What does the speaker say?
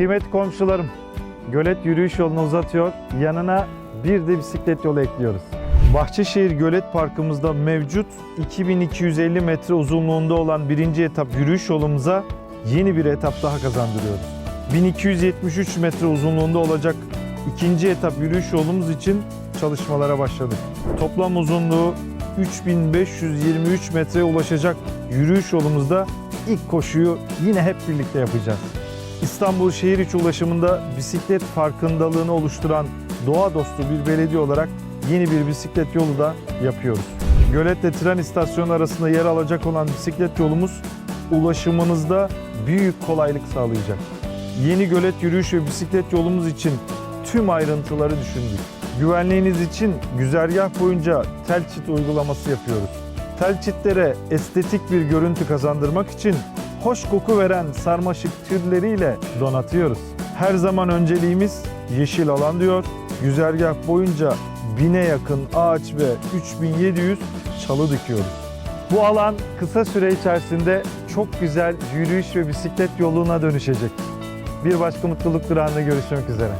Kıymetli komşularım, Gölet yürüyüş yolunu uzatıyor. Yanına bir de bisiklet yolu ekliyoruz. Bahçeşehir Gölet Parkımızda mevcut 2250 metre uzunluğunda olan birinci etap yürüyüş yolumuza yeni bir etap daha kazandırıyoruz. 1273 metre uzunluğunda olacak ikinci etap yürüyüş yolumuz için çalışmalara başladık. Toplam uzunluğu 3523 metreye ulaşacak yürüyüş yolumuzda ilk koşuyu yine hep birlikte yapacağız. İstanbul şehir içi ulaşımında bisiklet farkındalığını oluşturan doğa dostu bir belediye olarak yeni bir bisiklet yolu da yapıyoruz. Gölet'le tren istasyonu arasında yer alacak olan bisiklet yolumuz ulaşımınızda büyük kolaylık sağlayacak. Yeni Gölet yürüyüş ve bisiklet yolumuz için tüm ayrıntıları düşündük. Güvenliğiniz için güzergah boyunca tel çit uygulaması yapıyoruz. Tel çitlere estetik bir görüntü kazandırmak için hoş koku veren sarmaşık türleriyle donatıyoruz. Her zaman önceliğimiz yeşil alan diyor. Güzergah boyunca bine yakın ağaç ve 3700 çalı dikiyoruz. Bu alan kısa süre içerisinde çok güzel yürüyüş ve bisiklet yoluna dönüşecek. Bir başka mutluluk durağında görüşmek üzere.